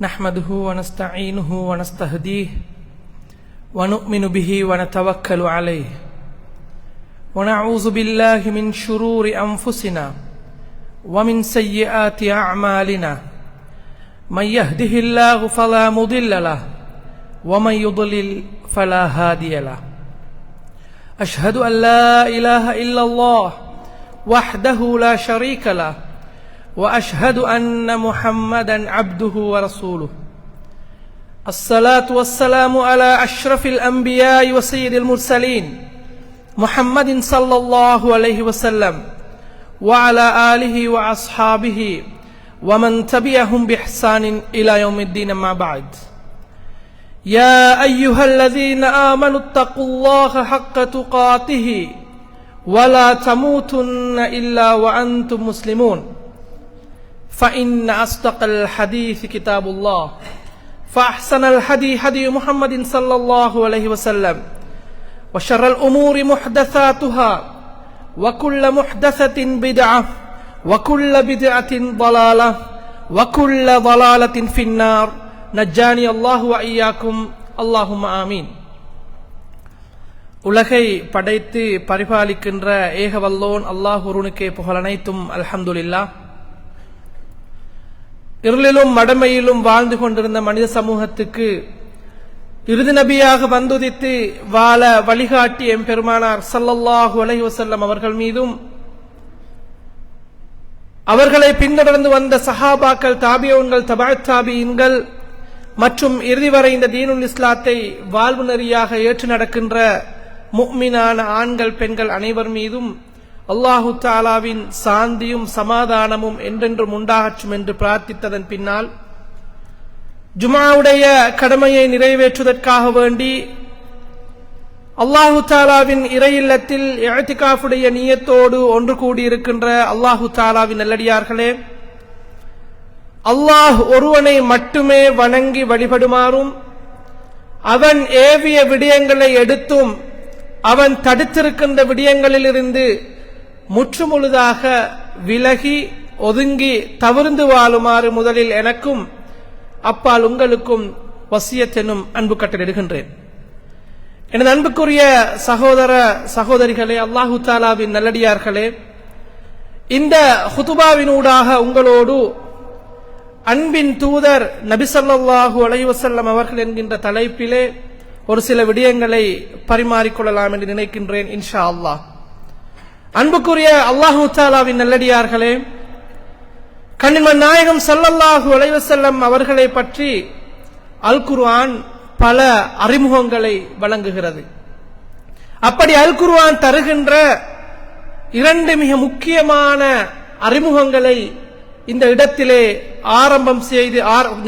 نحمده ونستعينه ونستهديه ونؤمن به ونتوكل عليه. ونعوذ بالله من شرور أنفسنا ومن سيئات أعمالنا. من يهده الله فلا مضل له ومن يضلل فلا هادي له. أشهد أن لا إله إلا الله وحده لا شريك له وأشهد أن محمدا عبده ورسوله. الصلاة والسلام على أشرف الأنبياء وسيد المرسلين محمد صلى الله عليه وسلم وعلى آله وأصحابه ومن تبعهم بإحسان إلى يوم الدين ما بعد. يا أيها الذين آمنوا اتقوا الله حق تقاته ولا تموتن إلا وأنتم مسلمون. فإن أصدق الحديث كتاب الله فأحسن الحدي حدي محمد صلى الله عليه وسلم وشر الأمور محدثاتها وكل محدثة بدعة وكل بدعة ضلالة وكل ضلالة في النار نجاني الله وإياكم اللهم آمين உலகை படைத்து பரிபாலிக்கின்ற ஏகவல்லோன் அல்லாஹ் ஒருவனுக்கே புகழனைத்தும் அல்ஹம்துலில்லாஹ் இருளிலும் மடமையிலும் வாழ்ந்து கொண்டிருந்த மனித சமூகத்துக்கு இறுதி நபியாக வந்துதித்து வாழ வழிகாட்டி எம்பெருமானார் சல்லல்லாஹு அலைஹி வஸல்லம் அவர்கள் மீதும் அவர்களை பின்தொடர்ந்து வந்த சஹாபாக்கள் தாபியோன்கள் தபாத் தாபியின்கள் மற்றும் இறுதி வரை இந்த தீனுல் இஸ்லாத்தை வாழ்வு நெறியாக ஏற்று நடக்கின்ற முக்மினான ஆண்கள் பெண்கள் அனைவர் மீதும் அல்லாஹு தாலாவின் சாந்தியும் சமாதானமும் என்றென்றும் உண்டாகட்டும் என்று பிரார்த்தித்ததன் பின்னால் ஜுமாவுடைய கடமையை நிறைவேற்றுவதற்காக வேண்டி அல்லாஹு தாலாவின் இறையில்லத்தில் எழுத்திகாஃபுடைய நீயத்தோடு ஒன்று கூடியிருக்கின்ற அல்லாஹு தாலாவின் நல்லடியார்களே அல்லாஹ் ஒருவனை மட்டுமே வணங்கி வழிபடுமாறும் அவன் ஏவிய விடயங்களை எடுத்தும் அவன் தடுத்திருக்கின்ற விடயங்களிலிருந்து முற்றுமுழுதாக விலகி ஒதுங்கி தவிர்ந்து வாழுமாறு முதலில் எனக்கும் அப்பால் உங்களுக்கும் வசியத்தெனும் அன்பு கட்டளிடுகின்றேன் எனது அன்புக்குரிய சகோதர சகோதரிகளே அல்லாஹு தாலாவின் நல்லடியார்களே இந்த ஹுதுபாவினூடாக உங்களோடு அன்பின் தூதர் நபிசல்லாஹூ அலைவசல்லம் அவர்கள் என்கின்ற தலைப்பிலே ஒரு சில விடயங்களை பரிமாறிக்கொள்ளலாம் என்று நினைக்கின்றேன் இன்ஷா அல்லாஹ். அன்புக்குரிய அல்லாஹு தாலாவின் நல்லடியார்களே கண்ணிமன் நாயகம் சல்லல்லாஹு அலைவசல்லம் அவர்களை பற்றி அல் குர்ஆன் பல அறிமுகங்களை வழங்குகிறது. அப்படி அல் குர்ஆன் தருகின்ற இரண்டு மிக முக்கியமான அறிமுகங்களை இந்த இடத்திலே ஆரம்பம் செய்து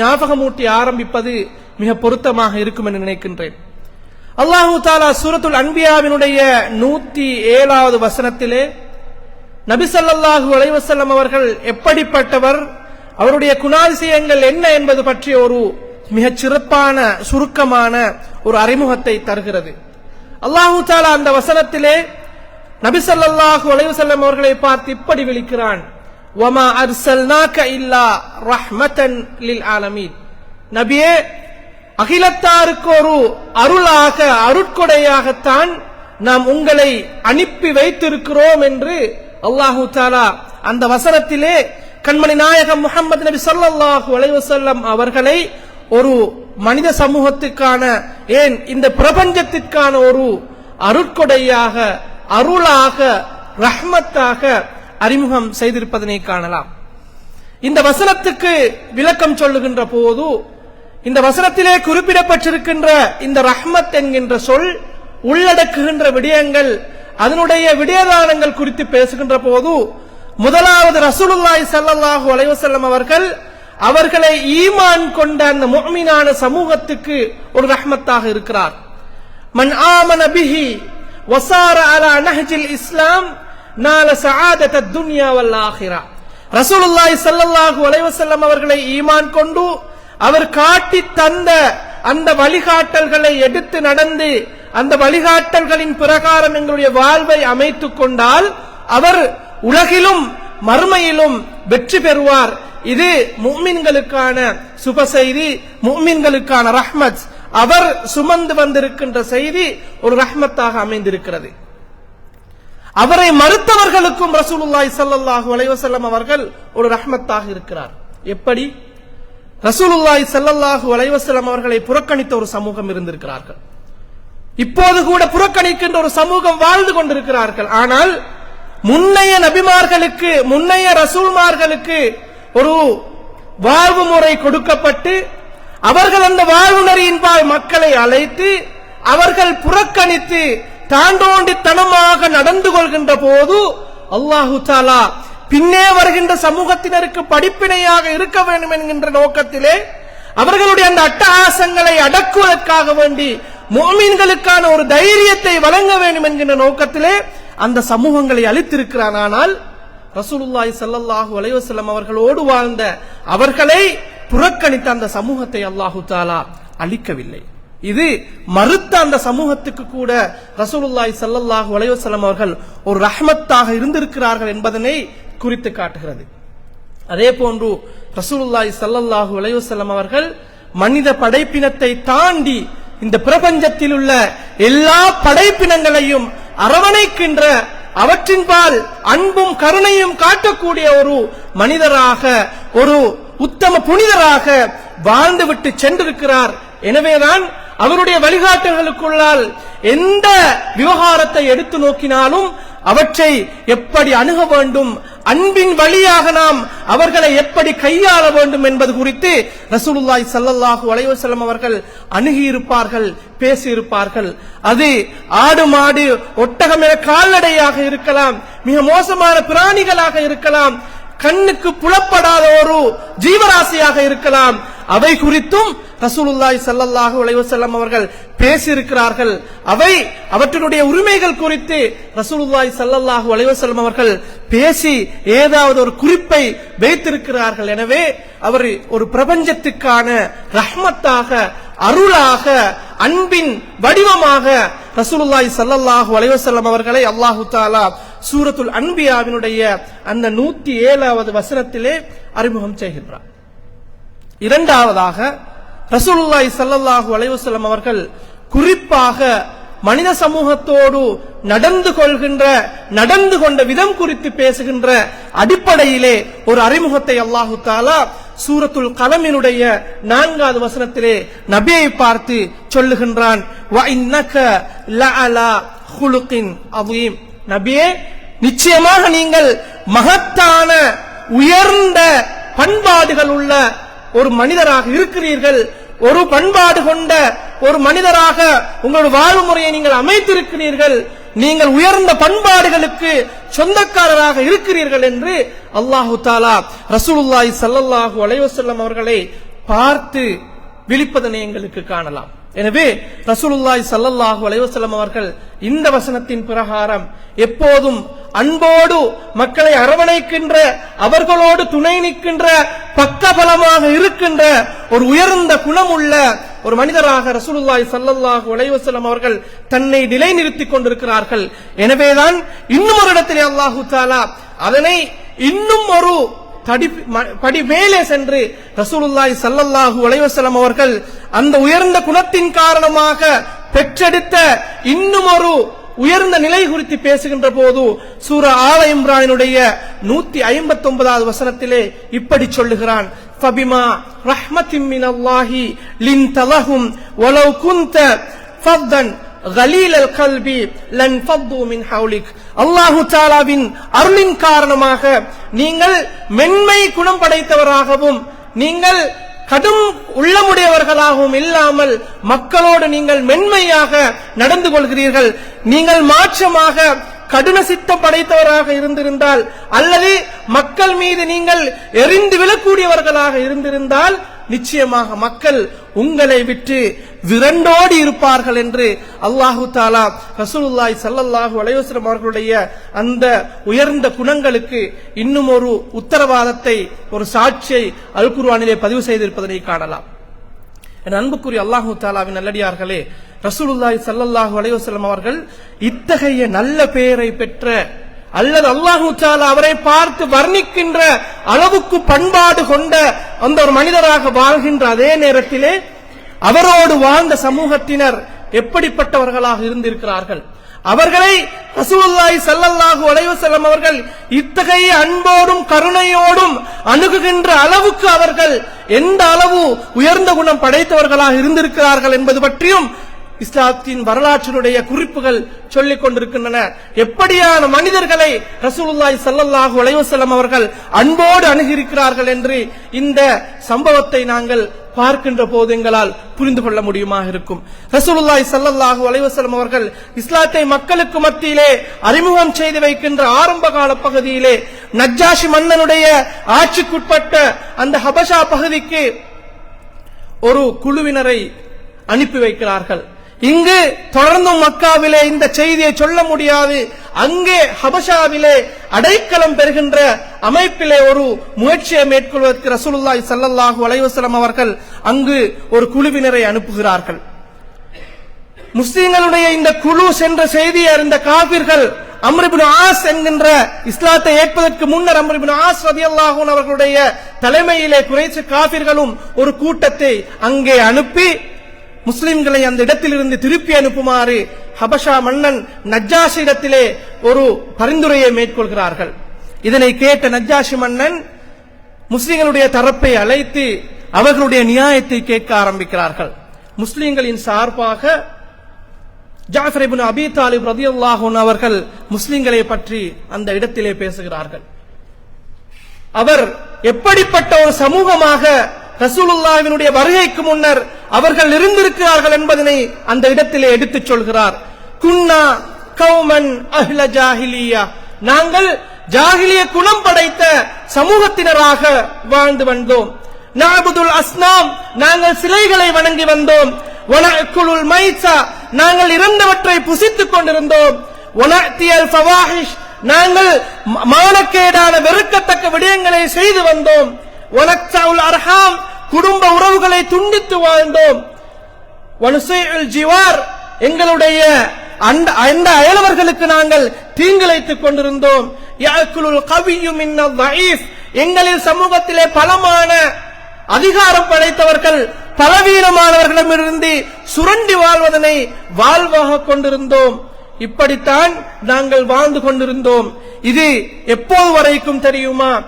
ஞாபகமூட்டி ஆரம்பிப்பது மிக பொருத்தமாக இருக்கும் என்று நினைக்கின்றேன். அல்லாஹு தாலா சூரத்துல் அன்பியாவினுடைய நூத்தி ஏழாவது வசனத்திலே நபிசல்லாஹூ அலைவசல்லம் அவர்கள் எப்படிப்பட்டவர் அவருடைய குணாதிசயங்கள் என்ன என்பது பற்றிய ஒரு மிகச் சிறப்பான சுருக்கமான ஒரு அறிமுகத்தை தருகிறது. அல்லாஹு தாலா அந்த வசனத்திலே நபிசல்லாஹூ அலைவசல்லம் அவர்களை பார்த்து இப்படி விழிக்கிறான். ஒமா அர்சல்நாக்க இல்லா ரஹ்மதன் லில் ஆலமீன். நபியே அகிலத்தாருக்கு அருளாக அருட்கொடையாகத்தான் நாம் உங்களை அனுப்பி வைத்திருக்கிறோம் என்று அல்லாஹு தாலா அந்த வசனத்திலே கண்மணி நாயகம் முகமது நபி சொல்லாஹு அலைவசல்லம் அவர்களை ஒரு மனித சமூகத்துக்கான ஏன் இந்த பிரபஞ்சத்திற்கான ஒரு அருட்கொடையாக அருளாக ரஹ்மத்தாக அறிமுகம் செய்திருப்பதனை காணலாம். இந்த வசனத்துக்கு விளக்கம் சொல்லுகின்ற போது இந்த வசனத்திலே குறிப்பிடப்பட்டிருக்கின்ற இந்த ரஹ்மத் என்கின்ற சொல் உள்ளடக்குகின்ற விடயங்கள் அதனுடைய விடயதானங்கள் குறித்து பேசுகின்ற போது முதலாவது ரசூலுல்லாய் சல்லாஹூ அலைவசல்லம் அவர்கள் அவர்களை ஈமான் கொண்ட அந்த முஹ்மினான சமூகத்துக்கு ஒரு ரஹ்மத்தாக இருக்கிறார். மன் ஆமன பிஹி வசார அலா நஹஜில் இஸ்லாம் நால சஆதத துன்யா வல் ஆஹிரா ரசூலுல்லாஹி ஸல்லல்லாஹு அலைஹி வஸல்லம் அவர்களை ஈமான் கொண்டு அவர் காட்டி தந்த அந்த வழிகாட்டல்களை எடுத்து நடந்து அந்த வழிகாட்டல்களின் பிரகாரம் எங்களுடைய வாழ்வை அமைத்துக் கொண்டால் அவர் உலகிலும் மறுமையிலும் வெற்றி பெறுவார். இது முக்மின்களுக்கான சுப செய்தி முக்மின்களுக்கான ரஹ்மத். அவர் சுமந்து வந்திருக்கின்ற செய்தி ஒரு ரஹ்மத்தாக அமைந்திருக்கிறது. அவரை மறுத்தவர்களுக்கும் ரசூலுல்லாய் சல்லாஹூ அலைவசல்லம் அவர்கள் ஒரு ரஹ்மத்தாக இருக்கிறார். எப்படி? ரசூலுல்லாய் ஸல்லல்லாஹு அலைஹி அவர்களை புறக்கணித்த ஒரு சமூகம் இருந்திருக்கிறார்கள். இப்போது கூட புறக்கணிக்கின்ற ஒரு சமூகம் வாழ்ந்து கொண்டிருக்கிறார்கள். ஆனால் முன்னைய நபிமார்களுக்கு முன்னைய ரசூல்மார்களுக்கு ஒரு வாழ்வு முறை கொடுக்கப்பட்டு அவர்கள் அந்த வாழ்வு நெறியின்பால் மக்களை அழைத்து அவர்கள் புறக்கணித்து தாண்டோண்டித்தனமாக நடந்து கொள்கின்ற போது அல்லாஹு தாலா பின்னே வருகின்ற சமூகத்தினருக்கு படிப்பினையாக இருக்க வேண்டும் என்கின்ற நோக்கத்திலே அவர்களுடைய அந்த அட்டகாசங்களை அடக்குவதற்காக வேண்டி மோமீன்களுக்கான ஒரு தைரியத்தை வழங்க வேண்டும் என்கின்ற நோக்கத்திலே அந்த சமூகங்களை அளித்திருக்கிறான் ஆனால் ரசூலுல்லாய் ஸல்லல்லாஹு அலைவசல்லம் அவர்களோடு வாழ்ந்த அவர்களை புறக்கணித்த அந்த சமூகத்தை அல்லாஹு தாலா அளிக்கவில்லை இது மறுத்த அந்த சமூகத்துக்கு கூட ரசூலுல்லாய் ஸல்லல்லாஹு அலைவசல்லம் அவர்கள் ஒரு ரஹ்மத்தாக இருந்திருக்கிறார்கள் என்பதனை குறித்து காட்டுகிறது. அதே போன்று ரசூலுல்லாய் சல்லல்லாஹு அலைஹி அவர்கள் மனித படைப்பினத்தை தாண்டி இந்த பிரபஞ்சத்தில் உள்ள எல்லா படைப்பினங்களையும் அரவணைக்கின்ற அவற்றின்பால் அன்பும் கருணையும் காட்டக்கூடிய ஒரு மனிதராக ஒரு உத்தம புனிதராக வாழ்ந்துவிட்டு சென்றிருக்கிறார். எனவேதான் அவருடைய வழிகாட்டுகளுக்குள்ளால் எந்த விவகாரத்தை எடுத்து நோக்கினாலும் அவற்றை எப்படி அணுக வேண்டும் அன்பின் வழியாக நாம் அவர்களை எப்படி கையாள வேண்டும் என்பது குறித்து ரசூலுல்லாய் சல்லல்லாஹு அலைஹி அவர்கள் அணுகியிருப்பார்கள் பேசியிருப்பார்கள். அது ஆடு மாடு ஒட்டகம் என கால்நடையாக இருக்கலாம் மிக மோசமான பிராணிகளாக இருக்கலாம் கண்ணுக்கு புலப்படாத ஒரு ஜீவராசியாக இருக்கலாம். அவை குறித்தும் ரசூலுல்லாய் சல்லல்லாஹு அலைஹி அவர்கள் பேசியிருக்கிறார்கள். அவை அவற்றினுடைய உரிமைகள் குறித்து ரசூலுல்லாய் சல்லல்லாஹு அலைஹி அவர்கள் பேசி ஏதாவது ஒரு குறிப்பை வைத்திருக்கிறார்கள். எனவே அவர் ஒரு பிரபஞ்சத்துக்கான ரஹ்மத்தாக அருளாக அன்பின் வடிவமாக ரசூலுல்லாய் ஸல்லல்லாஹு அலைவசல்லம் அவர்களை அல்லாஹு தாலா சூரத்துல் அன்பியாவினுடைய அந்த நூத்தி ஏழாவது வசனத்திலே அறிமுகம் செய்கின்றார். இரண்டாவதாக ரசூலுல்லாய் சல்லல்லாஹு அலைவசல்லம் அவர்கள் குறிப்பாக மனித சமூகத்தோடு நடந்து கொள்கின்ற நடந்து கொண்ட விதம் குறித்து பேசுகின்ற அடிப்படையிலே ஒரு அறிமுகத்தை அல்லாஹு தாலா சூரத்துல் கலமினுடைய நான்காவது வசனத்திலே நபியை பார்த்து சொல்லுகின்றான் "வ நபியே நிச்சயமாக நீங்கள் மகத்தான உயர்ந்த பண்பாடுகள் உள்ள ஒரு மனிதராக இருக்கிறீர்கள். ஒரு பண்பாடு கொண்ட ஒரு மனிதராக உங்களோட வாழ்வு முறையை நீங்கள் அமைத்திருக்கிறீர்கள். நீங்கள் உயர்ந்த பண்பாடுகளுக்கு சொந்தக்காரராக இருக்கிறீர்கள் என்று அல்லாஹு தாலா ரசூலுல்லாய் சல்லல்லாஹு அலைவசல்லம் அவர்களை பார்த்து விழிப்பதனை எங்களுக்கு காணலாம். எனவே ரசூலுல்லாய் சல்லல்லாஹு அலைவசல்லம் அவர்கள் இந்த வசனத்தின் பிரகாரம் எப்போதும் அன்போடு மக்களை அரவணைக்கின்ற அவர்களோடு துணை நிற்கின்ற பக்கபலமாக இருக்கின்ற ஒரு உயர்ந்த குணமுள்ள ஒரு மனிதராக ரசூலுல்லாய் சல்லல்லாஹ் உலைவசலம் அவர்கள் தன்னை நிலைநிறுத்திக் கொண்டிருக்கிறார்கள். எனவேதான் இன்னும் ஒரு இடத்திலே அல்லாஹு தாலா அதனை இன்னும் ஒரு தடி படி மேலே சென்று ரசூலுல்லாய் சல்லல்லாஹு உலைவசலம் அவர்கள் அந்த உயர்ந்த குணத்தின் காரணமாக பெற்றெடுத்த இன்னும் ஒரு உயர்ந்த நிலை குறித்து பேசுகின்ற போது சூர ஆல இம்ரானினுடைய நூத்தி ஐம்பத்தி ஒன்பதாவது வசனத்திலே இப்படி சொல்லுகிறான். ஃபபிமா ரஹ்மத்தின் மினல்லாஹி லின்த லஹும் வலவ் குந்த ஃபத்தன் கலீல் அல் கல்பி லன் ஃபத்து மின் ஹவுலிக் அல்லாஹு தாலாவின் அருளின் காரணமாக நீங்கள் மென்மை குணம் படைத்தவராகவும் நீங்கள் கடும் உள்ளமுடையவர்களாகவும் இல்லாமல் மக்களோடு நீங்கள் மென்மையாக நடந்து கொள்கிறீர்கள். நீங்கள் மாற்றமாக கடுன சித்தம் படைத்தவராக இருந்திருந்தால் அல்லது மக்கள் மீது நீங்கள் எரிந்து விழக்கூடியவர்களாக இருந்திருந்தால் நிச்சயமாக மக்கள் உங்களை விட்டு விரண்டோடி இருப்பார்கள் என்று அல்லாஹு தாலா ரசூலுல்லாஹி சல்லல்லாஹு அலைஹி அவர்களுடைய அந்த உயர்ந்த குணங்களுக்கு இன்னும் ஒரு உத்தரவாதத்தை ஒரு சாட்சியை அல்குர்வானிலே பதிவு செய்திருப்பதனை காணலாம். என் அன்புக்குரிய அல்லாஹு தாலாவின் நல்லடியார்களே ரசூலுல்லாய் ஸல்லல்லாஹு அலைஹி அவர்கள் இத்தகைய நல்ல பெயரை பெற்ற அல்லது அல்லாஹூ சாலா அவரை பார்த்து வர்ணிக்கின்ற அளவுக்கு பண்பாடு கொண்ட அந்த ஒரு மனிதராக வாழ்கின்ற அதே நேரத்திலே அவரோடு வாழ்ந்த சமூகத்தினர் எப்படிப்பட்டவர்களாக இருந்திருக்கிறார்கள்? அவர்களை ரசூலுல்லாய் சல்லல்லாஹு அலைவசல்லம் அவர்கள் இத்தகைய அன்போடும் கருணையோடும் அணுகுகின்ற அளவுக்கு அவர்கள் எந்த அளவு உயர்ந்த குணம் படைத்தவர்களாக இருந்திருக்கிறார்கள் என்பது பற்றியும் இஸ்லாத்தின் வரலாற்றினுடைய குறிப்புகள் சொல்லிக் கொண்டிருக்கின்றன. எப்படியான மனிதர்களை ரசூலுல்லாய் சல்லல்லாஹு அலைஹி அவர்கள் அன்போடு அணுகியிருக்கிறார்கள் என்று இந்த சம்பவத்தை நாங்கள் பார்க்கின்ற போது எங்களால் புரிந்து கொள்ள முடியுமா இருக்கும். ரசூலுல்லாய் சல்லல்லாஹு அலைஹி அவர்கள் இஸ்லாத்தை மக்களுக்கு மத்தியிலே அறிமுகம் செய்து வைக்கின்ற ஆரம்ப கால பகுதியிலே நஜ்ஜாஷி மன்னனுடைய ஆட்சிக்குட்பட்ட அந்த ஹபஷா பகுதிக்கு ஒரு குழுவினரை அனுப்பி வைக்கிறார்கள். இங்கு தொடர்ந்தும் மக்காவிலே இந்த செய்தியை சொல்ல முடியாது. அங்கே ஹபஷாவிலே அடைக்கலம் பெறுகின்ற அமைப்பிலே ஒரு முயற்சியை மேற்கொள்வதற்கு ரசூலுல்லாய் சல்லல்லாஹு அலைவசலம் அவர்கள் அங்கு ஒரு குழுவினரை அனுப்புகிறார்கள். முஸ்லிம்களுடைய இந்த குழு சென்ற செய்தியை அறிந்த காபிர்கள் அம்ரிபின் ஆஸ் என்கின்ற இஸ்லாத்தை ஏற்பதற்கு முன்னர் அம்ரிபின் ஆஸ் ரதியல்லாஹு அவர்களுடைய தலைமையிலே குறைச்சு காபிர்களும் ஒரு கூட்டத்தை அங்கே அனுப்பி முஸ்லிம்களை அந்த இடத்திலிருந்து திருப்பி அனுப்புமாறு ஹபஷா மன்னன் நஜ்ஜாஷி இடத்திலே ஒரு பரிந்துரையை மேற்கொள்கிறார்கள். இதனை கேட்ட நஜ்ஜாஷி மன்னன் முஸ்லிம்களுடைய தரப்பை அழைத்து அவர்களுடைய நியாயத்தை கேட்க ஆரம்பிக்கிறார்கள். முஸ்லிம்களின் சார்பாக ஜாஃபர் இப்னு அபி தாலிப் அவர்கள் முஸ்லிம்களை பற்றி அந்த இடத்திலே பேசுகிறார்கள். அவர் எப்படிப்பட்ட ஒரு சமூகமாக ரசூலுல்லாவினுடைய வருகைக்கு முன்னர் அவர்கள் இருந்திருக்கிறார்கள் என்பதனை அந்த இடத்திலே எடுத்துச் சொல்கிறார். குன்னா கௌமன் அஹ்ல ஜாஹிலியா. நாங்கள் ஜாகிலிய குணம் படைத்த சமூகத்தினராக வாழ்ந்து வந்தோம். நாபுதுல் அஸ்னாம். நாங்கள் சிலைகளை வணங்கி வந்தோம். வனக்குலுல் மைசா நாங்கள் இறந்தவற்றை புசித்துக் கொண்டிருந்தோம். வனத்தியல் ஃபவாஹிஷ். நாங்கள் மானக்கேடான வெறுக்கத்தக்க விடயங்களை செய்து வந்தோம். ஒனக்சாவுல் அர்ஹாம் குடும்ப உறவுகளை துண்டித்து வாழ்ந்தோம். வனுசையுல் ஜிவார் எங்களுடைய அந்த அயலவர்களுக்கு நாங்கள் தீங்கிழைத்துக் கொண்டிருந்தோம். யாக்குலுல் கவியும் எங்களின் சமூகத்திலே பலமான அதிகாரம் படைத்தவர்கள் பலவீனமானவர்களிடமிருந்து சுரண்டி வாழ்வதனை வாழ்வாக கொண்டிருந்தோம். இப்படித்தான் நாங்கள் வாழ்ந்து கொண்டிருந்தோம். இது எப்போது வரைக்கும் தெரியுமா?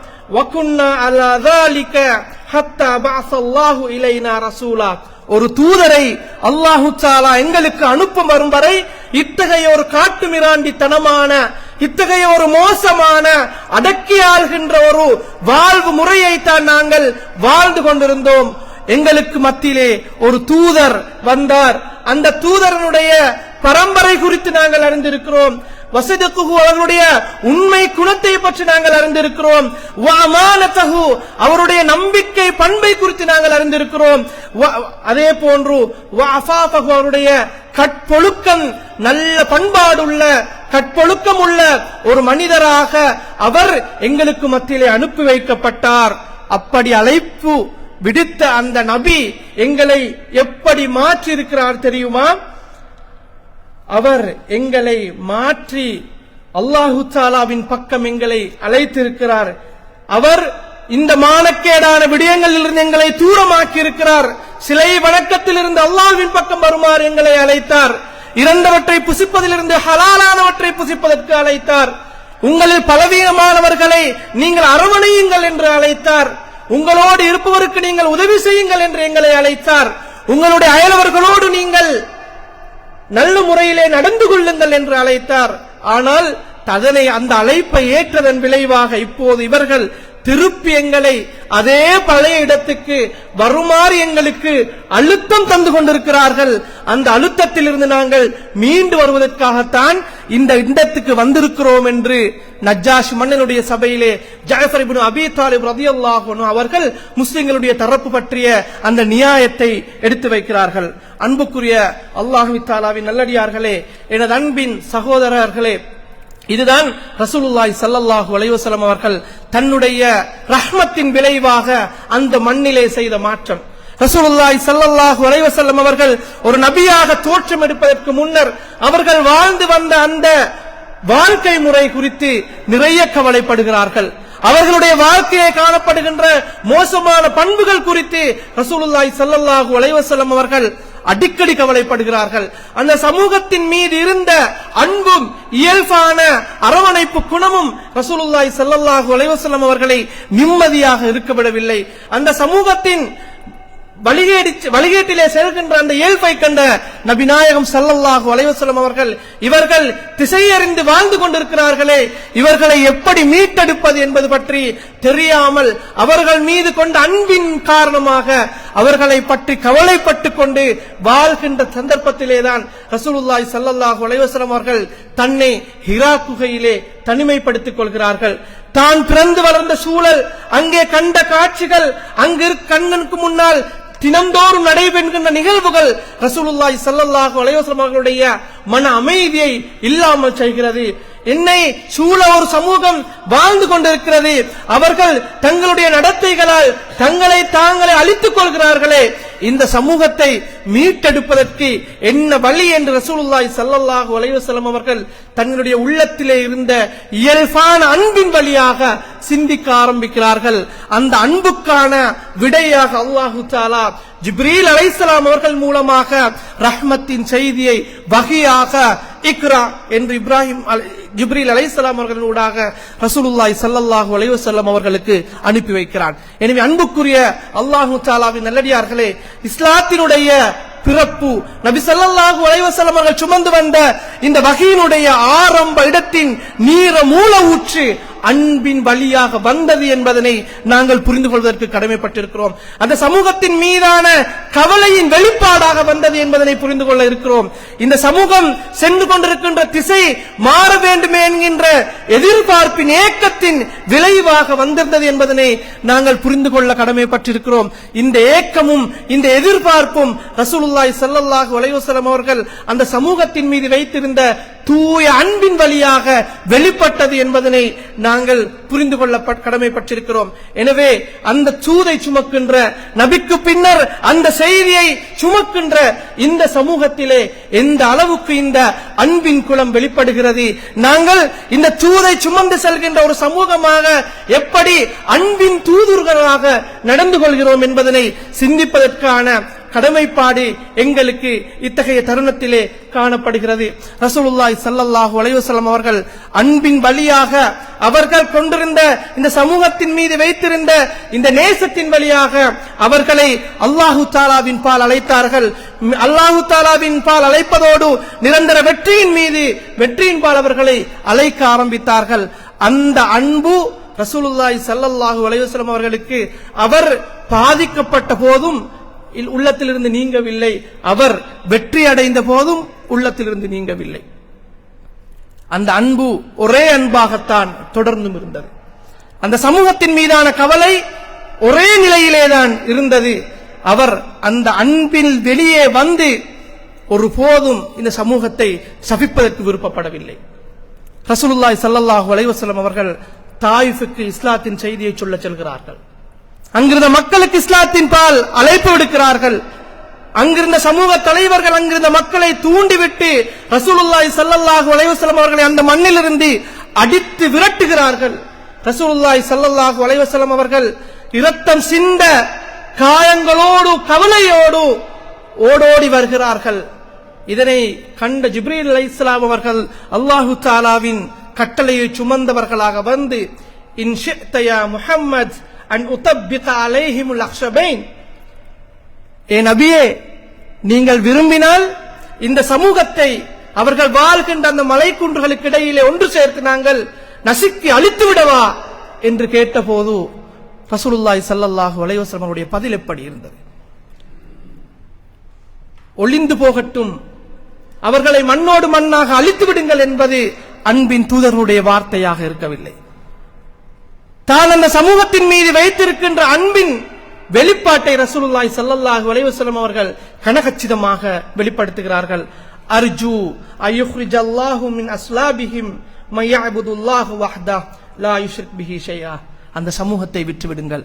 ஒரு தூதரை அல்லாஹு சாலா எங்களுக்கு அனுப்ப வரும் வரை இத்தகைய ஒரு காட்டுமிராண்டித்தனமான இத்தகைய ஒரு மோசமான அடக்கி ஆள்கின்ற ஒரு வாழ்வு முறையை தான் நாங்கள் வாழ்ந்து கொண்டிருந்தோம். எங்களுக்கு மத்தியிலே ஒரு தூதர் வந்தார். அந்த தூதரனுடைய பரம்பரை குறித்து நாங்கள் அறிந்திருக்கிறோம். வசதகுஹு அவர்களுடைய உண்மை குணத்தை பற்றி நாங்கள் அறிந்திருக்கிறோம். வாமானத்தகு அவருடைய நம்பிக்கை பண்பை குறித்து நாங்கள் அறிந்திருக்கிறோம். அதே போன்று வ அவருடைய கற்பொழுக்கம் நல்ல பண்பாடுள்ள கற்பொழுக்கம் உள்ள ஒரு மனிதராக அவர் எங்களுக்கு மத்தியிலே அனுப்பி வைக்கப்பட்டார். அப்படி அழைப்பு விடுத்த அந்த நபி எங்களை எப்படி மாற்றி இருக்கிறார் தெரியுமா? அவர் எங்களை மாற்றி அல்லாஹு தாலாவின் பக்கம் எங்களை அழைத்திருக்கிறார். அவர் இந்த மானக்கேடான விடயங்களில் இருந்து எங்களை தூரமாக்கி இருக்கிறார் சிலை வணக்கத்திலிருந்து அல்லாஹ்வின் பக்கம் வருமாறு எங்களை அழைத்தார். இறந்தவற்றை புசிப்பதிலிருந்து ஹலாலானவற்றை புசிப்பதற்கு அழைத்தார். உங்களில் பலவீனமானவர்களை நீங்கள் அரவணையுங்கள் என்று அழைத்தார். உங்களோடு இருப்பவருக்கு நீங்கள் உதவி செய்யுங்கள் என்று எங்களை அழைத்தார். உங்களுடைய அயலவர்களோடு நீங்கள் நல்ல முறையிலே நடந்து கொள்ளுங்கள் என்று அழைத்தார். ஆனால் அதனை அந்த அழைப்பை ஏற்றதன் விளைவாக இப்போது இவர்கள் திருப்பி எங்களை அதே பழைய இடத்துக்கு வருமாறு எங்களுக்கு அழுத்தம் தந்து கொண்டிருக்கிறார்கள். அந்த அழுத்தத்திலிருந்து நாங்கள் மீண்டு வருவதற்காகத்தான் இந்த இடத்துக்கு வந்திருக்கிறோம் என்று நஜாஷ் மன்னனுடைய சபையிலே ஜாஃபர் இபின் அபி தாலிப் ரதியல்லாஹு அவர்கள் முஸ்லிம்களுடைய தரப்பு பற்றிய அந்த நியாயத்தை எடுத்து வைக்கிறார்கள். அன்புக்குரிய அல்லாஹு தாலாவின் நல்லடியார்களே எனது அன்பின் சகோதரர்களே இதுதான் ரசூலுல்லாய் சல்லல்லாஹு அலைவசலம் அவர்கள் தன்னுடைய ரஹ்மத்தின் விளைவாக அந்த மண்ணிலே செய்த மாற்றம். ரசூலுல்லாய் சல்லல்லாஹு அலைவசல்லம் அவர்கள் ஒரு நபியாக தோற்றம் எடுப்பதற்கு முன்னர் அவர்கள் வாழ்ந்து வந்த அந்த வாழ்க்கை முறை குறித்து நிறைய கவலைப்படுகிறார்கள். அவர்களுடைய வாழ்க்கையை காணப்படுகின்ற மோசமான பண்புகள் குறித்து ரசூலுல்லாய் சல்லல்லாஹு அலைவசல்லம் அவர்கள் அடிக்கடி கவலைப்படுகிறார்கள். அந்த சமூகத்தின் மீது இருந்த அன்பும் இயல்பான அரவணைப்பு குணமும் ரசூலுல்லாய் சல்லல்லாஹு அலைவசல்லம் அவர்களை நிம்மதியாக இருக்க விடவில்லை. அந்த சமூகத்தின் வழிகேடி வழிகேட்டிலே செல்கின்ற அந்த இயல்பை கண்ட நபிநாயகம் சல்லல்லாஹு அலைவசலம் அவர்கள் இவர்கள் திசையறிந்து வாழ்ந்து கொண்டிருக்கிறார்களே இவர்களை எப்படி மீட்டெடுப்பது என்பது பற்றி தெரியாமல் அவர்கள் மீது கொண்ட அன்பின் காரணமாக அவர்களை பற்றி கவலைப்பட்டுக் கொண்டு வாழ்கின்ற சந்தர்ப்பத்திலேதான் ரசூலுல்லாய் சல்லல்லாஹு அலைவசலம் அவர்கள் தன்னை ஹிரா குகையிலே தனிமைப்படுத்திக் கொள்கிறார்கள். தான் பிறந்து வளர்ந்த சூழல் அங்கே கண்ட காட்சிகள் அங்கு கண்ணனுக்கு முன்னால் தினந்தோறும் நடைபெறுகின்ற நிகழ்வுகள் ரசூலுல்லாய் சல்லல்லாஹு அலைஹி அவர்களுடைய மன அமைதியை இல்லாமல் செய்கிறது. என்னை சூழ ஒரு சமூகம் வாழ்ந்து கொண்டிருக்கிறது. அவர்கள் தங்களுடைய நடத்தைகளால் தங்களை தாங்களே அழித்துக் கொள்கிறார்களே. இந்த சமூகத்தை மீட்டெடுப்பதற்கு என்ன வழி என்று ரசூலுல்லாய் சல்லல்லாஹு அலைவசலம் அவர்கள் தங்களுடைய உள்ளத்திலே இருந்த இயல்பான அன்பின் வழியாக சிந்திக்க ஆரம்பிக்கிறார்கள். அந்த அன்புக்கான விடையாக அல்லாஹு தாலா ஜிப்ரீல் அலைசலாம் அவர்கள் மூலமாக ரஹ்மத்தின் செய்தியை வகையாக இக்ரா என்று இப்ராஹிம் ஜிப்ரீல் அலைசலாம் அவர்களூடாக ஊடாக ரசூலுல்லாய் சல்லல்லாஹு அலைவசல்லம் அவர்களுக்கு அனுப்பி வைக்கிறான். எனவே அன்புக்குரிய அல்லாஹு தாலாவின் நல்லடியார்களே இஸ்லாத்தினுடைய பிறப்பு நபி ஸல்லல்லாஹு அலைஹி அவர்கள் சுமந்து வந்த இந்த வகையினுடைய ஆரம்ப இடத்தின் நீர மூல ஊற்று அன்பின் வழியாக வந்தது என்பதனை நாங்கள் புரிந்து கொள்வதற்கு கடமைப்பட்டிருக்கிறோம். அந்த சமூகத்தின் மீதான கவலையின் வெளிப்பாடாக வந்தது என்பதனை புரிந்து கொள்ள இருக்கிறோம். இந்த சமூகம் சென்று கொண்டிருக்கின்ற திசை மாற வேண்டுமே என்கின்ற எதிர்பார்ப்பின் ஏக்கத்தின் விளைவாக வந்திருந்தது என்பதனை நாங்கள் புரிந்து கொள்ள கடமைப்பட்டிருக்கிறோம். இந்த ஏக்கமும் இந்த எதிர்பார்ப்பும் ரசூலுல்லாய் ஸல்லல்லாஹு அலைஹி அவர்கள் அந்த சமூகத்தின் மீது வைத்திருந்த தூய அன்பின் வழியாக வெளிப்பட்டது என்பதனை நாங்கள் புரிந்து கொள்ள பட்- கடமைப்பட்டிருக்கிறோம். எனவே அந்த சூதை சுமக்கின்ற நபிக்கு பின்னர் அந்த செய்தியை சுமக்கின்ற இந்த சமூகத்திலே எந்த அளவுக்கு இந்த அன்பின் குலம் வெளிப்படுகிறது? நாங்கள் இந்த தூதை சுமந்து செல்கின்ற ஒரு சமூகமாக எப்படி அன்பின் தூதுர்களாக நடந்து கொள்கிறோம் என்பதனை சிந்திப்பதற்கான கடமைப்பாடு எங்களுக்கு இத்தகைய தருணத்திலே காணப்படுகிறது. ரசூலுல்லாய் சல்லல்லாஹு அலைவசலம் அவர்கள் அன்பின் வழியாக அவர்கள் கொண்டிருந்த இந்த சமூகத்தின் மீது வைத்திருந்த இந்த நேசத்தின் வழியாக அவர்களை அல்லாஹு தாலாவின் பால் அழைத்தார்கள். அல்லாஹு தாலாவின் பால் அழைப்பதோடு நிரந்தர வெற்றியின் மீது வெற்றியின் பால் அவர்களை அழைக்க ஆரம்பித்தார்கள். அந்த அன்பு ரசூலுல்லாய் சல்லல்லாஹு அலைவசலம் அவர்களுக்கு அவர் பாதிக்கப்பட்ட போதும் உள்ளத்திலிருந்து நீங்கவில்லை. அவர் வெற்றி அடைந்த போதும் உள்ளத்திலிருந்து நீங்கவில்லை. அந்த அன்பு ஒரே அன்பாகத்தான் தொடர்ந்தும் இருந்தது. அந்த சமூகத்தின் மீதான கவலை ஒரே நிலையிலேதான் இருந்தது. அவர் அந்த அன்பில் வெளியே வந்து ஒரு போதும் இந்த சமூகத்தை சபிப்பதற்கு விருப்பப்படவில்லை. ரசூலுல்லாய் சல்லாஹூ அலைவசலம் அவர்கள் தாயிஃபுக்கு இஸ்லாத்தின் செய்தியை சொல்லச் செல்கிறார்கள். அங்கிருந்த மக்களுக்கு இஸ்லாத்தின் பால் அழைப்பு விடுக்கிறார்கள். அங்கிருந்த சமூக தலைவர்கள் அங்கிருந்த மக்களை தூண்டிவிட்டு ரசூலுல்லாய் சல்லல்லாஹு அலைவசலம் அவர்களை அந்த மண்ணிலிருந்து அடித்து விரட்டுகிறார்கள். ரசூலுல்லாய் சல்லல்லாஹு அலைவசலம் அவர்கள் இரத்தம் சிந்த காயங்களோடு கவலையோடு ஓடோடி வருகிறார்கள். இதனை கண்ட ஜிப்ரீல் இஸ்லாம் அவர்கள் அல்லாஹு தாலாவின் கட்டளையை சுமந்தவர்களாக வந்து இன் முஹம்மத் அன் உத்தப்பிக அலைஹிமுல் அக்ஷபைன் ஏ நபியே நீங்கள் விரும்பினால் இந்த சமூகத்தை அவர்கள் வாழ்கின்ற அந்த மலைக்குன்றுகளுக்கு இடையிலே ஒன்று சேர்த்து நாங்கள் நசுக்கி அழித்து விடவா என்று கேட்டபோது ரசூலுல்லாஹி ஸல்லல்லாஹு அலைஹி வஸல்லம் பதில் எப்படி இருந்தது? ஒளிந்து போகட்டும். அவர்களை மண்ணோடு மண்ணாக அழித்து விடுங்கள் என்பது அன்பின் தூதர்களுடைய வார்த்தையாக இருக்கவில்லை. தான் அந்த சமூகத்தின் மீது வைத்திருக்கின்ற அன்பின் வெளிப்பாட்டை ரசூலுல்லாய் ஸல்லல்லாஹு வலைவசலம் அவர்கள் கனகச்சிதமாக வெளிப்படுத்துகிறார்கள். அர்ஜு அயுஹ்ரிஜ் அல்லாஹு மின் அஸ்லாபிஹிம் மய்யஅபுதுல்லாஹு வஹ்தா லா யுஷ்ரிக் பிஹி ஷையா அந்த சமூகத்தை விட்டுவிடுங்கள்.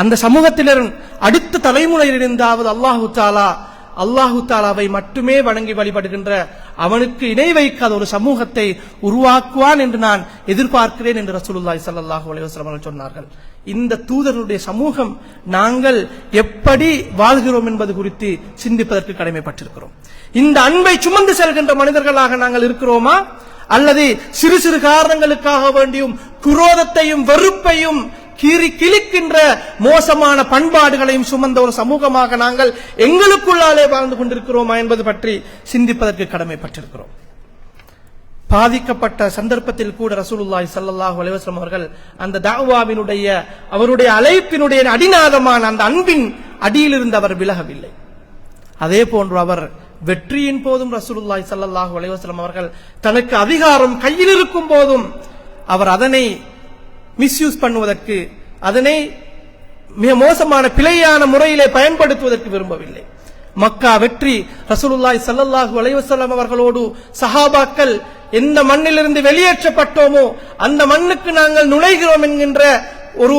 அந்த சமூகத்தினர் அடுத்த தலைமுறையிலிருந்தாவது அல்லாஹு தாலா அல்லாஹு தாலாவை மட்டுமே வணங்கி வழிபடுகின்ற அவனுக்கு இணை வைக்காத ஒரு சமூகத்தை உருவாக்குவான் என்று நான் எதிர்பார்க்கிறேன் என்று ரசூலுல்லாய் சல்லாஹூ அலைவாஸ்லாம் அவர்கள் சொன்னார்கள். இந்த தூதருடைய சமூகம் நாங்கள் எப்படி வாழ்கிறோம் என்பது குறித்து சிந்திப்பதற்கு கடமைப்பட்டிருக்கிறோம். இந்த அன்பை சுமந்து செல்கின்ற மனிதர்களாக நாங்கள் இருக்கிறோமா? அல்லது சிறு சிறு காரணங்களுக்காக வேண்டியும் குரோதத்தையும் வெறுப்பையும் கீறி கிழிக்கின்ற மோசமான பண்பாடுகளையும் சுமந்த ஒரு சமூகமாக நாங்கள் எங்களுக்குள்ளாலே வாழ்ந்து கொண்டிருக்கிறோமா என்பது பற்றி சிந்திப்பதற்கு கடமைப்பட்டிருக்கிறோம். பாதிக்கப்பட்ட சந்தர்ப்பத்தில் கூட ரசூலுல்லாய் சல்லாஹூ அலைவாஸ்லம் அவர்கள் அந்த தாவாவினுடைய அவருடைய அழைப்பினுடைய அடிநாதமான அந்த அன்பின் அடியிலிருந்து அவர் விலகவில்லை. அதே போன்று அவர் வெற்றியின் போதும் ரசூலுல்லாய் சல்லாஹூ அலைவாஸ்லம் அவர்கள் தனக்கு அதிகாரம் கையில் இருக்கும் போதும் அவர் அதனை மிஸ்யூஸ் பண்ணுவதற்கு அதனை மிக மோசமான பிழையான முறையிலே பயன்படுத்துவதற்கு விரும்பவில்லை. மக்கா வெற்றி ரசூலுல்லாய் சல்லல்லாஹு அலைவசல்லாம் அவர்களோடு சஹாபாக்கள் எந்த மண்ணிலிருந்து வெளியேற்றப்பட்டோமோ அந்த மண்ணுக்கு நாங்கள் நுழைகிறோம் என்கின்ற ஒரு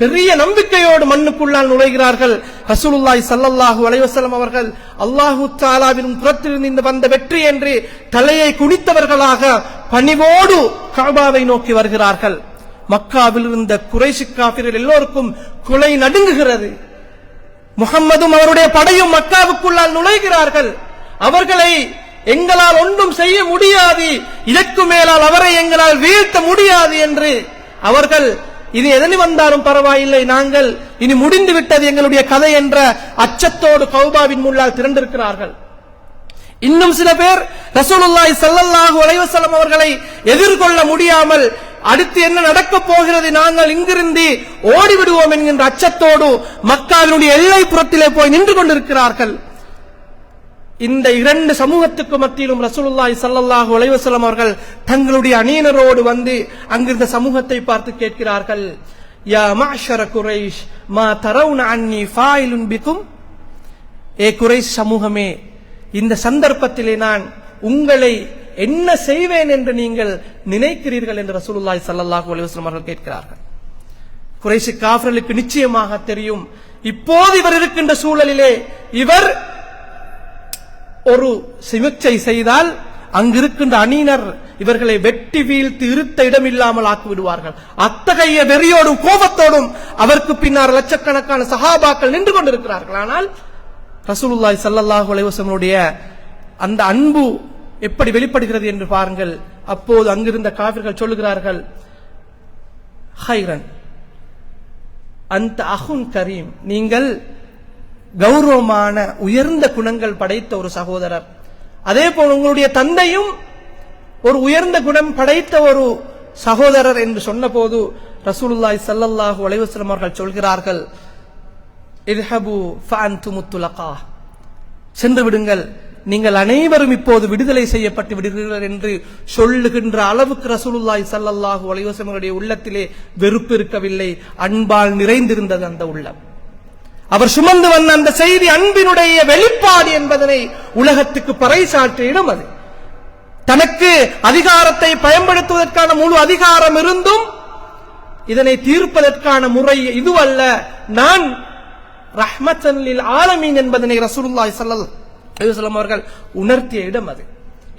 பெரிய நம்பிக்கையோடு மண்ணுக்குள்ளால் நுழைகிறார்கள். ரசூலுல்லாஹி சல்லல்லாஹு அலைஹி அவர்கள் அல்லாஹு சாலாவின் புறத்திலிருந்து இந்த வந்த வெற்றி என்று தலையை குனித்தவர்களாக பணிவோடு காபாவை நோக்கி வருகிறார்கள். மக்காவில் இருந்த குறைசி காபிர்கள் எல்லோருக்கும் குலை நடுங்குகிறது. முகம்மதும் அவருடைய படையும் மக்காவுக்குள்ளால் நுழைகிறார்கள். அவர்களை எங்களால் ஒன்றும் செய்ய முடியாது. இதற்கு மேலால் அவரை எங்களால் வீழ்த்த முடியாது என்று அவர்கள் இது எதனி வந்தாலும் பரவாயில்லை நாங்கள் இனி முடிந்து விட்டது எங்களுடைய கதை என்ற அச்சத்தோடு கௌபாவின் முள்ளால் திரண்டிருக்கிறார்கள். இன்னும் சில பேர் ரசூலுல்லாய் சல்லல்லாஹு அலைவசலம் அவர்களை எதிர்கொள்ள முடியாமல் அடுத்து என்ன நடக்கப் போகிறது? நாங்கள் இங்கிருந்து ஓடிவிடுவோம் என்கின்ற அச்சத்தோடு மக்காவினுடைய எல்லை புறத்திலே போய் நின்று கொண்டிருக்கிறார்கள். இந்த இரண்டு சமூகத்துக்கு மத்தியிலும் ரசூலுல்லாய் ஸல்லல்லாஹு உலைவசலம் அவர்கள் தங்களுடைய அணியினரோடு வந்து அங்கிருந்த சமூகத்தை பார்த்து கேட்கிறார்கள். யா மாஷர குரைஷ் மா தரவுன அன்னி ஃபாயிலுன் பிக்கும் ஏ குறைஷ் சமூகமே இந்த சந்தர்ப்பத்திலே நான் உங்களை என்ன செய்வேன் என்று நீங்கள் நினைக்கிறீர்கள் என்று ரசூலுல்லாய் சல்லாஹூ அலைஹி அவர்கள் கேட்கிறார்கள். குறைஷி காஃபர்களுக்கு நிச்சயமாக தெரியும். இப்போது இவர் இருக்கின்ற சூழலிலே இவர் ஒரு சிகிச்சை செய்தால் அங்கிருக்கின்ற அணியினர் இவர்களை வெட்டி வீழ்த்து இருத்த இடம் இல்லாமல் ஆக்கிவிடுவார்கள். அத்தகைய வெறியோடும் கோபத்தோடும் அவருக்கு பின்னால் லட்சக்கணக்கான சஹாபாக்கள் நின்று கொண்டிருக்கிறார்கள். ஆனால் ரசூலுல்லாய் சல்லாஹூ அலைஹி அந்த அன்பு எப்படி வெளிப்படுகிறது என்று பாருங்கள். அப்போது அங்கிருந்த காவிர்கள் சொல்லுகிறார்கள் ஹைரன் அந்த அஹுன் கரீம். நீங்கள் கௌரவமான உயர்ந்த குணங்கள் படைத்த ஒரு சகோதரர். அதே போல் உங்களுடைய தந்தையும் ஒரு உயர்ந்த குணம் படைத்த ஒரு சகோதரர் என்று சொன்னபோது ரசூலுல்லாஹி சல்லல்லாஹு அலைஹி அவர்கள் சொல்கிறார்கள் சென்று விடுங்கள். நீங்கள் அனைவரும் இப்போது விடுதலை செய்யப்பட்டு விடுகிறீர்கள் என்று சொல்லுகின்ற அளவுக்கு ரசூலுல்லாய் சல்லல்லாஹு அலைவசமனுடைய உள்ளத்திலே வெறுப்பு இருக்கவில்லை. அன்பால் நிறைந்திருந்தது அந்த உள்ளம். அவர் சுமந்து வந்த அந்த செய்தி அன்பினுடைய வெளிப்பாடு என்பதனை உலகத்துக்கு பறைசாற்றிய அது. தனக்கு அதிகாரத்தை பயன்படுத்துவதற்கான முழு அதிகாரம் இருந்தும் இதனை தீர்ப்பதற்கான முறை இதுவல்ல. நான் ரஹ்மத்தன் ஆலமீன் என்பதனை ரசூலுல்லாய் ஸல்லல்லாஹு அலைஹி அவர்கள் உணர்த்திய இடம் அது.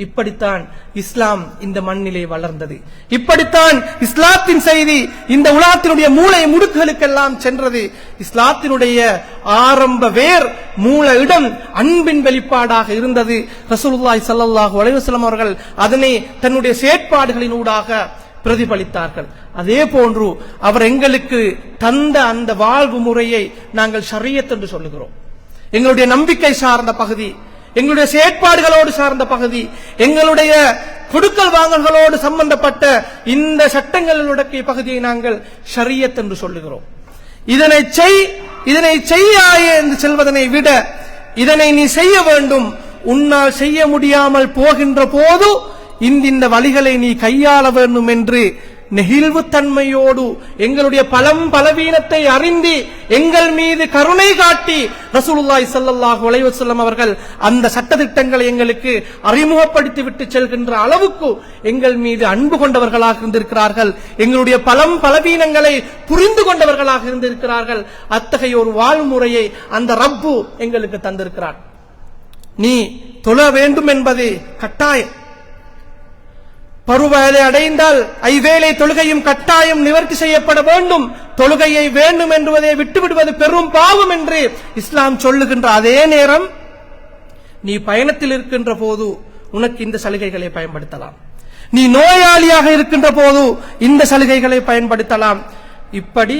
இப்படித்தான் இஸ்லாம் இந்த மண்ணிலே வளர்ந்தது. இப்படித்தான் இஸ்லாத்தின் செய்தி இந்த உலகத்தினுடைய மூளை முடுக்குகளுக்கெல்லாம் சென்றது. இஸ்லாத்தினுடைய ஆரம்ப வேர் மூல இடம் அன்பின் வெளிப்பாடாக இருந்தது. ரசூலுல்லாய் ஸல்லல்லாஹு அலைவசலம் அவர்கள் அதனை தன்னுடைய செயற்பாடுகளினூடாக பிரதிபலித்தார்கள். அதே போன்று அவர் எங்களுக்கு தந்த அந்த வாழ்வு முறையை நாங்கள் ஷரியத் என்று சொல்லுகிறோம். எங்களுடைய நம்பிக்கை சார்ந்த பகுதி எங்களுடைய செயற்பாடுகளோடு சார்ந்த பகுதி எங்களுடைய கொடுக்கல் வாங்கல்களோடு சம்பந்தப்பட்ட இந்த சட்டங்களுடைய பகுதியை நாங்கள் ஷரியத் என்று சொல்லுகிறோம். இதனை செய் இதனை செய்யாயே என்று செல்வதனை விட இதனை நீ செய்ய வேண்டும். உன்னால் செய்ய முடியாமல் போகின்ற போது இந்த இந்த வழிகளை நீ கையாள வேண்டும் என்று நெகிழ்வு தன்மையோடு எங்களுடைய பலம் பலவீனத்தை அறிந்து எங்கள் மீது கருணை காட்டி ரசூலுல்லாய் சல்லாஹ் உலைவசல்லம் அவர்கள் அந்த சட்டதிட்டங்களை எங்களுக்கு அறிமுகப்படுத்தி விட்டு செல்கின்ற அளவுக்கு எங்கள் மீது அன்பு கொண்டவர்களாக இருந்திருக்கிறார்கள். எங்களுடைய பலம் பலவீனங்களை புரிந்து கொண்டவர்களாக இருந்திருக்கிறார்கள். அத்தகைய ஒரு வாழ்முறையை அந்த ரப்பு எங்களுக்கு தந்திருக்கிறார். நீ தொழ வேண்டும் என்பது கட்டாயம். பருவதை அடைந்தால் ஐவேளை தொழுகையும் கட்டாயம் நிவர்த்தி செய்யப்பட வேண்டும். தொழுகையை வேண்டும் என்பதை விட்டுவிடுவது பெரும் பாவம் என்று இஸ்லாம் சொல்லுகின்ற அதே நேரம் நீ பயணத்தில் இருக்கின்ற போது உனக்கு இந்த சலுகைகளை பயன்படுத்தலாம். நீ நோயாளியாக இருக்கின்ற போது இந்த சலுகைகளை பயன்படுத்தலாம். இப்படி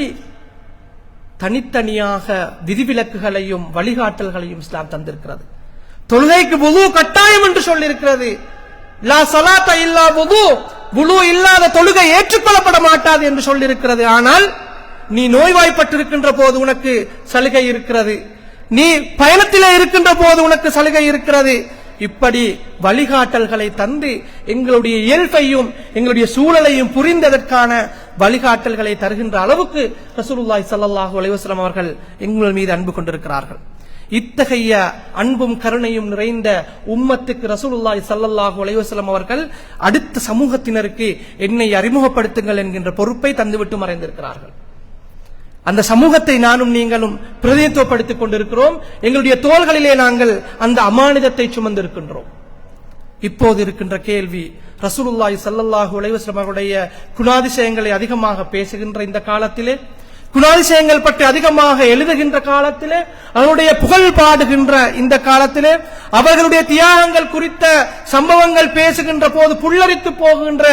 தனித்தனியாக விதிவிலக்குகளையும் வழிகாட்டல்களையும் இஸ்லாம் தந்திருக்கிறது. தொழுகைக்கு பொது கட்டாயம் என்று சொல்லியிருக்கிறது. லா சலாத்த இல்லா புது புழு இல்லாத தொழுகை ஏற்றுக்கொள்ளப்பட மாட்டாது என்று சொல்லியிருக்கிறது. ஆனால் நீ நோய்வாய்ப்பட்டிருக்கின்ற போது உனக்கு சலுகை இருக்கிறது. நீ பயணத்திலே இருக்கின்ற போது உனக்கு சலுகை இருக்கிறது. இப்படி வழிகாட்டல்களை தந்து எங்களுடைய இயல்பையும் எங்களுடைய சூழலையும் புரிந்ததற்கான வழிகாட்டல்களை தருகின்ற அளவுக்கு ரசூலுல்லாய் சல்லாஹூ அலைவாஸ்லாம் அவர்கள் எங்கள் மீது அன்பு கொண்டிருக்கிறார்கள். இத்தகைய அன்பும் கருணையும் நிறைந்த உம்மத்துக்கு ரசூலுல்லாய் சல்லல்லாஹு அலைவசலம் அவர்கள் அடுத்த சமூகத்தினருக்கு என்னை அறிமுகப்படுத்துங்கள் என்கின்ற பொறுப்பை தந்துவிட்டு மறைந்திருக்கிறார்கள். அந்த சமூகத்தை நானும் நீங்களும் பிரதிநிதித்துவப்படுத்திக் கொண்டிருக்கிறோம். எங்களுடைய தோள்களிலே நாங்கள் அந்த அமானிதத்தை சுமந்திருக்கின்றோம். இப்போது இருக்கின்ற கேள்வி ரசூலுல்லாய் சல்லல்லாஹு அலைவசலம் அவருடைய குணாதிசயங்களை அதிகமாக பேசுகின்ற இந்த காலத்திலே குணாதிசயங்கள் பற்றி அதிகமாக எழுதுகின்ற காலத்திலே அவருடைய புகழ் பாடுகின்ற இந்த காலத்திலே அவர்களுடைய தியாகங்கள் குறித்த சம்பவங்கள் பேசுகின்ற போது புல்லரித்து போகின்ற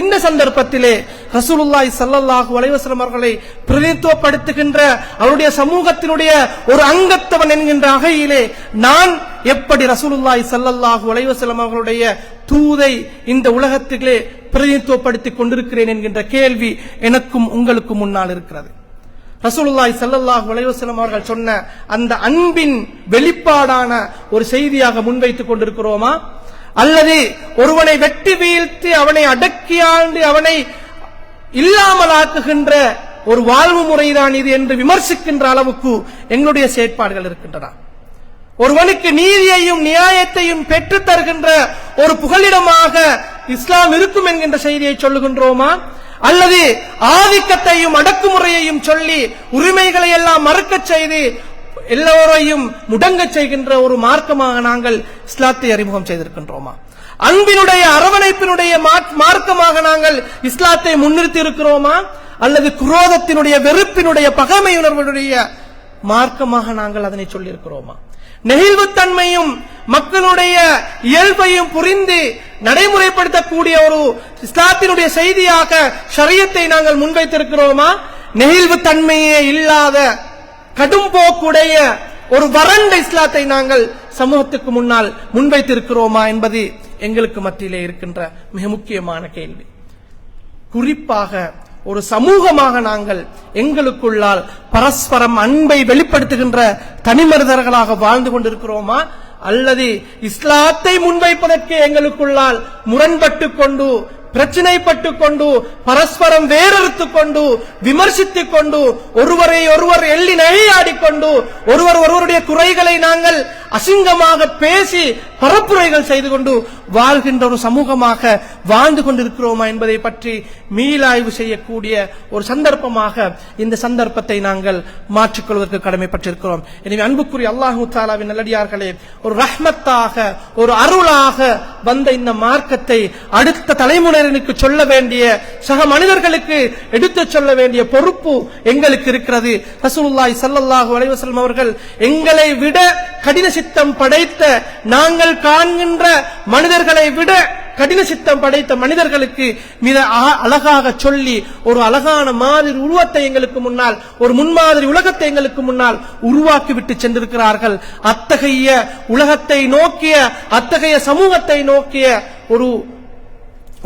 இந்த சந்தர்ப்பத்திலே ரசூலுல்லாஹி சல்லல்லாஹு அலைஹி அவர்களை பிரதித்துவப்படுத்துகின்ற அவருடைய சமூகத்தினுடைய ஒரு அங்கத்தவன் என்கின்ற வகையிலே நான் எப்படி ரசூலுல்லாய் சல்லல்லாஹு வலைவசலம் அவர்களுடைய தூதை இந்த உலகத்திலே பிரதிநிதித்துவப்படுத்திக் கொண்டிருக்கிறேன் என்கின்ற கேள்வி எனக்கும் உங்களுக்கும் முன்னால் இருக்கிறது. ரசூலுல்லாய் செல்லல்லாஹ் அலைஹி அவர்கள் சொன்ன அந்த அன்பின் வெளிப்பாடான ஒரு செய்தியாக முன்வைத்துக் கொண்டிருக்கிறோமா? அல்லது ஒருவனை வெட்டி வீழ்த்து அவனை அடக்கியாண்டு அவனை இல்லாமலாக்குகின்ற ஒரு வாழ்வு முறைதான் இது என்று விமர்சிக்கின்ற அளவுக்கு எங்களுடைய செயற்பாடுகள் இருக்கின்றன. ஒருவனுக்கு நீதியையும் நியாயத்தையும் பெற்றுத் தருகின்ற ஒரு புகலிடமாக இஸ்லாம் இருக்கும் என்கின்ற செய்தியை சொல்லுகின்றோமா? அல்லது ஆதிக்கத்தையும் அடக்குமுறையையும் சொல்லி உரிமைகளை எல்லாம் மறுக்கச் செய்து எல்லோரையும் முடங்கச் செய்கின்ற ஒரு மார்க்கமாக நாங்கள் இஸ்லாத்தை அறிமுகம் செய்திருக்கின்றோமா? அன்பினுடைய அரவணைப்பினுடைய மார்க்கமாக நாங்கள் இஸ்லாத்தை முன்னிறுத்தி இருக்கிறோமா? அல்லது குரோதத்தினுடைய வெறுப்பினுடைய பகைமை உணர்வுடைய மார்க்கமாக நாங்கள் அதனை சொல்லியிருக்கிறோமா? நெகிழ்வுத்தன்மையும் மக்களுடைய இயல்பையும் புரிந்து நடைமுறைப்படுத்தக்கூடிய ஒரு இஸ்லாத்தினுடைய செய்தியாக ஷரியத்தை நாங்கள் முன்வைத்திருக்கிறோமா? நெகிழ்வுத்தன்மையே இல்லாத கடும் போக்குடைய ஒரு வறண்ட இஸ்லாத்தை நாங்கள் சமூகத்துக்கு முன்னால் முன்வைத்திருக்கிறோமா என்பது எங்களுக்கு மத்தியிலே இருக்கின்ற மிக முக்கியமான கேள்வி. குறிப்பாக ஒரு சமூகமாக நாங்கள் எங்களுக்குள்ளால் பரஸ்பரம் அன்பை வெளிப்படுத்துகின்ற தனிமனிதர்களாக வாழ்ந்து கொண்டிருக்கிறோமா? அல்லது இஸ்லாத்தை முன்வைப்பதற்கு எங்களுக்குள்ளால் முரண்பட்டு கொண்டு பிரச்சினைப்பட்டு கொண்டு பரஸ்பரம் வேறறுத்துக் கொண்டு விமர்சித்துக் கொண்டு ஒருவரை ஒருவர் எள்ளி நகையாடிக்கொண்டு ஒருவர் ஒருவருடைய குறைகளை நாங்கள் அசிங்கமாக பேசி பரப்புரைகள் செய்து கொண்டு வாழ்கின்ற ஒரு சமூகமாக வாழ்ந்து கொண்டிருக்கிறோமா என்பதை பற்றி மீளாய்வு செய்யக்கூடிய ஒரு சந்தர்ப்பமாக இந்த சந்தர்ப்பத்தை நாங்கள் மாற்றிக்கொள்வதற்கு கடமைப்பட்டிருக்கிறோம். எனவே அன்புக்குரிய அல்லாஹு தாலாவின் நல்லடியார்களே ஒரு ரஹ்மத்தாக ஒரு அருளாக வந்த இந்த மார்க்கத்தை அடுத்த தலைமுறையினருக்கு சொல்ல வேண்டிய சக மனிதர்களுக்கு எடுத்துச் சொல்ல வேண்டிய பொறுப்பு எங்களுக்கு இருக்கிறது. ரசூலுல்லாய் ஸல்லல்லாஹு அலைஹி அவர்கள் எங்களை விட கடின சித்தம் படைத்த நாங்கள் காண்கின்ற மனிதர்களை விட கடின சித்தம் படைத்த மனிதர்களுக்கு மிக அழகாக சொல்லி ஒரு அழகான மாதிரி உருவத்தை எங்களுக்கு முன்னால் ஒரு முன்மாதிரி உலகத்தை எங்களுக்கு முன்னால் உருவாக்கிவிட்டு சென்றிருக்கிறார்கள். அத்தகைய உலகத்தை நோக்கிய அத்தகைய சமூகத்தை நோக்கிய ஒரு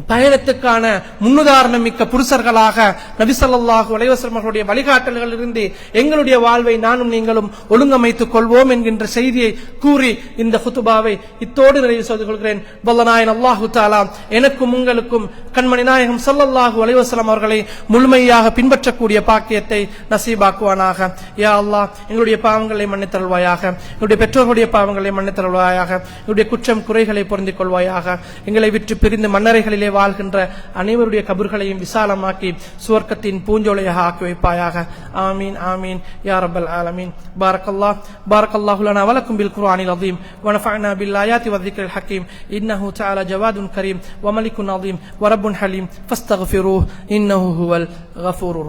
பயணத்துக்கான முன்னுதாரணம் மிக்க புருஷர்களாக நபிசல்லாஹு அலைவசம் வழிகாட்டல்கள் வழிகாட்டல்களில் இருந்து எங்களுடைய வாழ்வை நானும் நீங்களும் ஒழுங்கமைத்துக் கொள்வோம் என்கின்ற செய்தியை கூறி இந்த குத்துபாவை இத்தோடு நிறைவு செய்து கொள்கிறேன். பல்லநாயன் அல்லாஹு தாலா எனக்கும் உங்களுக்கும் கண்மணி நாயகம் சல்லல்லாஹு வலைவசலம் அவர்களை முழுமையாக பின்பற்றக்கூடிய பாக்கியத்தை நசீபாக்குவானாக. யா அல்லாஹ் எங்களுடைய பாவங்களை மன்னித்தருள்வாயாக. எங்களுடைய பெற்றோர்களுடைய பாவங்களை மன்னித்தருள்வாயாக. எங்களுடைய குற்றம் குறைகளை பொருந்திக் கொள்வாயாக. எங்களை விற்று பிரிந்து மன்னரைகளில் மண்ணிலே வாழ்கின்ற அனைவருடைய கபர்களையும் விசாலமாக்கி சுவர்க்கத்தின் பூஞ்சோலையாக ஆக்கி வைப்பாயாக ஆமீன் ஆமீன் யா ரப்பல் ஆலமீன் بارك الله بارك الله لنا ولكم بالقرآن العظيم ونفعنا بالآيات والذكر الحكيم إنه تعالى جواد كريم وملك عظيم ورب حليم فاستغفروه إنه هو الغفور الرحيم